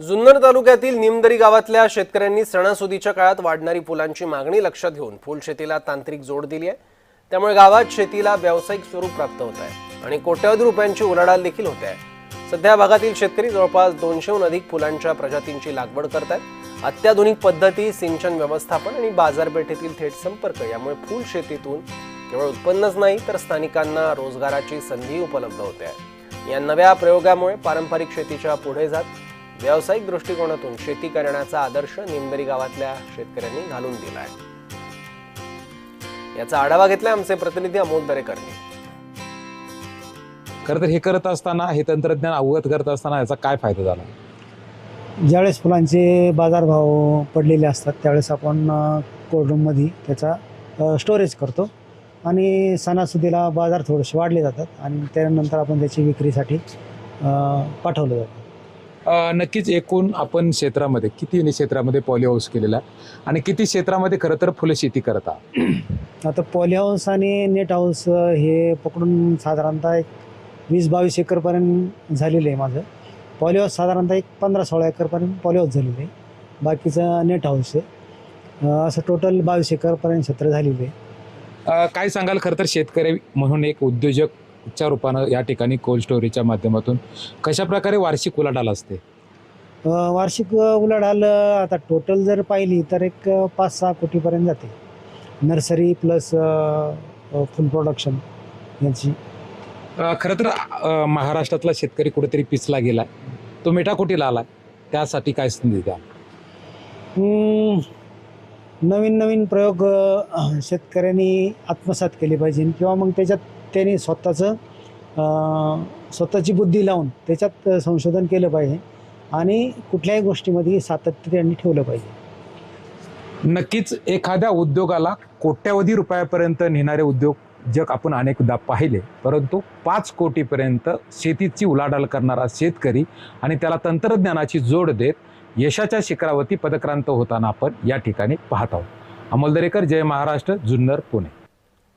जुन्नर तालुक्यातील निमदरी गावातल्या शेतकऱ्यांनी सणासुदीच्या काळात वाढणारी फुलांची मागणी लक्षात घेऊन फुलशेतीला तांत्रिक जोड दिली आहे. त्यामुळे गावात शेतीला व्यावसायिक स्वरूप प्राप्त होत आहे आणि कोट्यावधी रुपयांची उलाढाल देखील होते आहे. सध्या भागातील शेतकरी जवळपास दोनशेहून अधिक फुलांच्या प्रजातींची लागवड करत आहेत. अत्याधुनिक पद्धती सिंचन व्यवस्थापन आणि बाजारपेठेतील थेट संपर्क यामुळे फुल शेतीतून केवळ उत्पन्नच नाही तर स्थानिकांना रोजगाराची संधी उपलब्ध होते. आहे या नव्या प्रयोगामुळे पारंपरिक शेतीच्या पुढे जात व्यावसायिक दृष्टिकोनातून शेती करण्याचा आदर्श निमदरी गावातल्या शेतकऱ्यांनी घालून दिला आहे याचा आढावा घेतलाय आमचे प्रतिनिधी अमोल दरेकरनी. खरं तर हे करत असताना हे तंत्रज्ञान अवगत करत असताना याचा काय फायदा झाला? ज्यावेळेस फुलांचे बाजारभाव पडलेले असतात त्यावेळेस आपण कोल्डरूममध्ये त्याचा स्टोरेज करतो. आणि सणासुदीला बाजार थोडेसे वाढले जातात आणि त्यानंतर आपण त्याची विक्रीसाठी पाठवलं जातं. नक्कीच एकूण आपण क्षेत्रामध्ये किती क्षेत्रामध्ये पॉली हाऊस केलेला आहे आणि किती क्षेत्रामध्ये खरं तर फुलं शेती करत आता पॉली हाऊस आणि नेट हाऊस हे पकडून साधारणतः एक वीस बावीस एकरपर्यंत झालेलं आहे माझं. पॉली हाऊस साधारणतः एक पंधरा सोळा एकरपर्यंत पॉली हाऊस झालेलं आहे. बाकीचं नेट हाऊस आहे. असं टोटल बावीस एकरपर्यंत क्षेत्र झालेलं आहे. काय सांगाल? खरं तर शेतकरी म्हणून एक उद्योजकच्या रूपानं या ठिकाणी कोल्ड स्टोरेजच्या माध्यमातून कशा प्रकारे वार्षिक उलाढाल असते? अ, वार्षिक उलाढाल अ, आता टोटल जर पाहिली तर एक अ, पाच सहा कोटीपर्यंत जाते. नर्सरी प्लस फुल प्रोडक्शन यांची. अं, खरं तर अं, महाराष्ट्रातला शेतकरी कुठेतरी पिचला गेला तो मेटाकुटीला आला त्यासाठी काय संधी द्या. हम्म, नवीन नवीन प्रयोग शेतकऱ्यांनी आत्मसात केले पाहिजे. किंवा मग त्याच्यात त्यांनी स्वतःचं स्वतःची बुद्धी लावून त्याच्यात संशोधन केलं पाहिजे. आणि कुठल्याही गोष्टीमध्ये सातत्य त्यांनी ठेवलं पाहिजे. नक्कीच एखाद्या उद्योगाला कोट्यावधी रुपयापर्यंत नेणारे उद्योग जग आपण अनेकदा पाहिले. परंतु पाच कोटीपर्यंत शेतीची उलाढाल करणारा शेतकरी आणि त्याला तंत्रज्ञानाची जोड देत यशाच्या शिखरावरती पदक्रांत होताना आपण या ठिकाणी पाहत आहोत. अमोल दरेकर जय महाराष्ट्र जुन्नर पुणे.